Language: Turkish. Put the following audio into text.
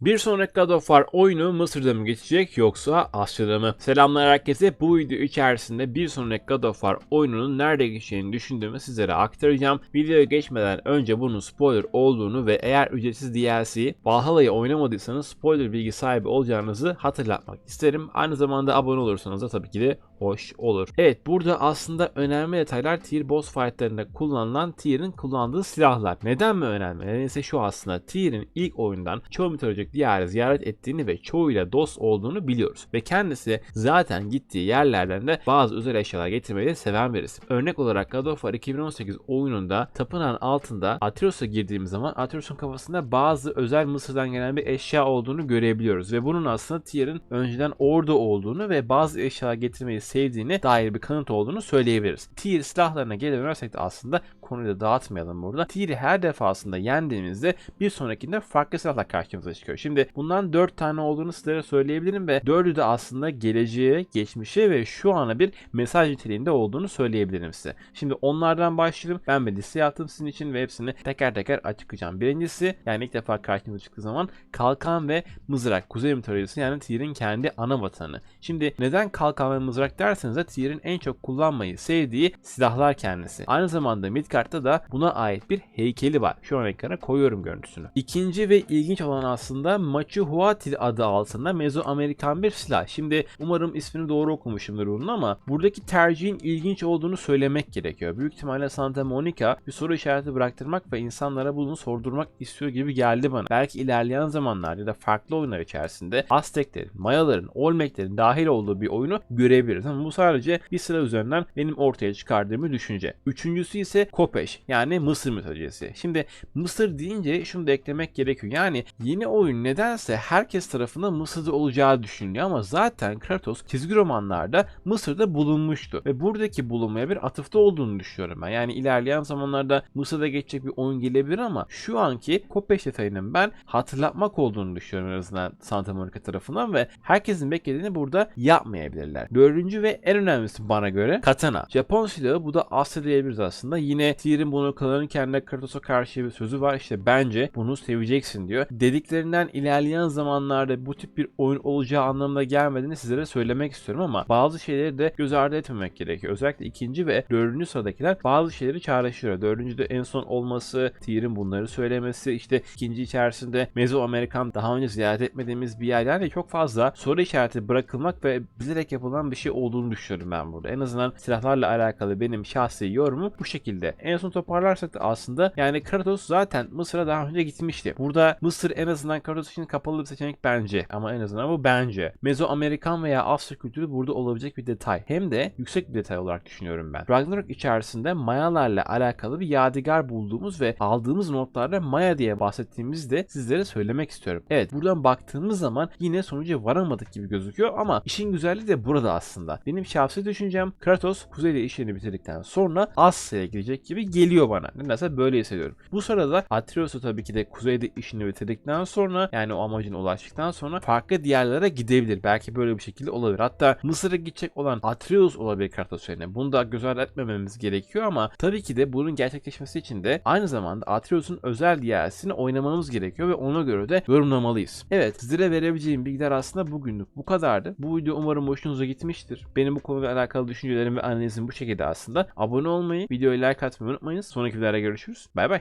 Bir sonraki God of War oyunu Mısır'da mı geçecek yoksa Asya'da mı? Selamlar herkese. Bu video içerisinde bir sonraki God of War oyununun nerede geçeceğini düşündüğümü sizlere aktaracağım. Videoya geçmeden önce bunun spoiler olduğunu ve eğer ücretsiz DLC Valhalla'yı oynamadıysanız spoiler bilgi sahibi olacağınızı hatırlatmak isterim. Aynı zamanda abone olursanız da tabii ki de hoş olur. Evet burada aslında önemli detaylar tier boss fightlarında kullanılan tier'in kullandığı silahlar. Neden mi önemli? Nedeni ise şu aslında tier'in ilk oyundan çoğu mitolojik diyarı ziyaret ettiğini ve çoğuyla dost olduğunu biliyoruz. Ve kendisi zaten gittiği yerlerden de bazı özel eşyalar getirmeyi de seven birisi. Örnek olarak God of War 2018 oyununda tapınağın altında Atreus'a girdiğimiz zaman Atreus'un kafasında bazı özel Mısır'dan gelen bir eşya olduğunu görebiliyoruz. Ve bunun aslında Tyr'in önceden orada olduğunu ve bazı eşyalar getirmeyi sevdiğine dair bir kanıt olduğunu söyleyebiliriz. Tyr silahlarına geri dönersek de aslında konuyu da dağıtmayalım burada. Tyr'i her defasında yendiğimizde bir sonrakinde farklı silahlar karşımıza çıkıyor. Şimdi bundan 4 tane olduğunu sizlere söyleyebilirim ve 4'ü de aslında geleceğe, geçmişe ve şu ana bir mesaj niteliğinde olduğunu söyleyebilirim size. Şimdi onlardan başlayalım. Ben bir liste yaptım sizin için ve hepsini teker teker açıklayacağım. Birincisi yani ilk defa karşımıza çıktığı zaman kalkan ve mızrak. Kuzey mitolojisi yani Tyr'in kendi ana vatanı. Şimdi neden kalkan ve mızrak derseniz de Tyr'in en çok kullanmayı sevdiği silahlar kendisi. Aynı zamanda Midgard'da da buna ait bir heykeli var. Şu an ekrana koyuyorum görüntüsünü. İkinci ve ilginç olan aslında Machuhuatl adı altında Mezoamerikan bir silah. Şimdi umarım ismini doğru okumuşumdur bunun ama buradaki tercihin ilginç olduğunu söylemek gerekiyor. Büyük ihtimalle Santa Monica bir soru işareti bıraktırmak ve insanlara bunu sordurmak istiyor gibi geldi bana. Belki ilerleyen zamanlarda ya da farklı oyunlar içerisinde Azteklerin, Mayaların, Olmeklerin dahil olduğu bir oyunu görebiliriz. Ama bu sadece bir sıra üzerinden benim ortaya çıkardığımı düşünce. Üçüncüsü ise Kopeş yani Mısır mitolojisi. Şimdi Mısır deyince şunu da eklemek gerekiyor. Yani yeni oyun nedense herkes tarafından Mısır'da olacağı düşünülüyor ama zaten Kratos çizgi romanlarda Mısır'da bulunmuştu. Ve buradaki bulunmaya bir atıfta olduğunu düşünüyorum ben. Yani ilerleyen zamanlarda Mısır'da geçecek bir oyun gelebilir ama şu anki Kopeş detayının ben hatırlatmak olduğunu düşünüyorum en azından Santa Monica tarafından ve herkesin beklediğini burada yapmayabilirler. Dördüncü ve en önemlisi bana göre Katana. Japon silahı bu da Asya diyebiliriz aslında. Yine Tyr'in bunu kullanırken de Kratos'a karşı bir sözü var. İşte bence bunu seveceksin diyor. Dediklerinden ilerleyen zamanlarda bu tip bir oyun olacağı anlamına gelmediğini sizlere söylemek istiyorum ama bazı şeyleri de göz ardı etmemek gerekiyor. Özellikle ikinci ve dördüncü sıradakiler bazı şeyleri çağrıştırıyor. Dördüncüde en son olması, Tyr'in bunları söylemesi, işte ikinci içerisinde Mezoamerikan daha önce ziyaret etmediğimiz bir yer. Yani çok fazla soru işareti bırakılmak ve bilerek yapılan bir şey olduğunu düşünüyorum ben burada. En azından silahlarla alakalı benim şahsi yorumum bu şekilde. En son toparlarsak da aslında yani Kratos zaten Mısır'a daha önce gitmişti. Burada Mısır en azından Kratos için kapalı bir seçenek bence. Ama en azından bu bence. Mezoamerikan veya Asya kültürü burada olabilecek bir detay. Hem de yüksek bir detay olarak düşünüyorum ben. Ragnarok içerisinde Mayalarla alakalı bir yadigar bulduğumuz ve aldığımız notlarda Maya diye bahsettiğimizi de sizlere söylemek istiyorum. Evet buradan baktığımız zaman yine sonuca varamadık gibi gözüküyor ama işin güzelliği de burada aslında. Benim şahsi düşüncem Kratos kuzeyde işlerini bitirdikten sonra Asya'ya gidecek gibi geliyor bana. Nedense böyle hissediyorum. Bu sırada Atreus'u tabii ki de kuzeyde işini bitirdikten sonra yani o amacına ulaştıktan sonra farklı diyarlara gidebilir. Belki böyle bir şekilde olabilir. Hatta Mısır'a gidecek olan Atreus olabilir Kratos yerine. Bunu da göz ardı etmememiz gerekiyor ama tabii ki de bunun gerçekleşmesi için de aynı zamanda Atreus'un özel DLC'sini oynamamız gerekiyor ve ona göre de yorumlamalıyız. Evet sizlere verebileceğim bilgiler aslında bugünlük bu kadardı. Bu video umarım hoşunuza gitmiştir. Benim bu konuyla alakalı düşüncelerim ve analizim bu şekilde aslında. Abone olmayı, videoyu like atmayı unutmayınız. Sonraki videolarda görüşürüz. Bay bay.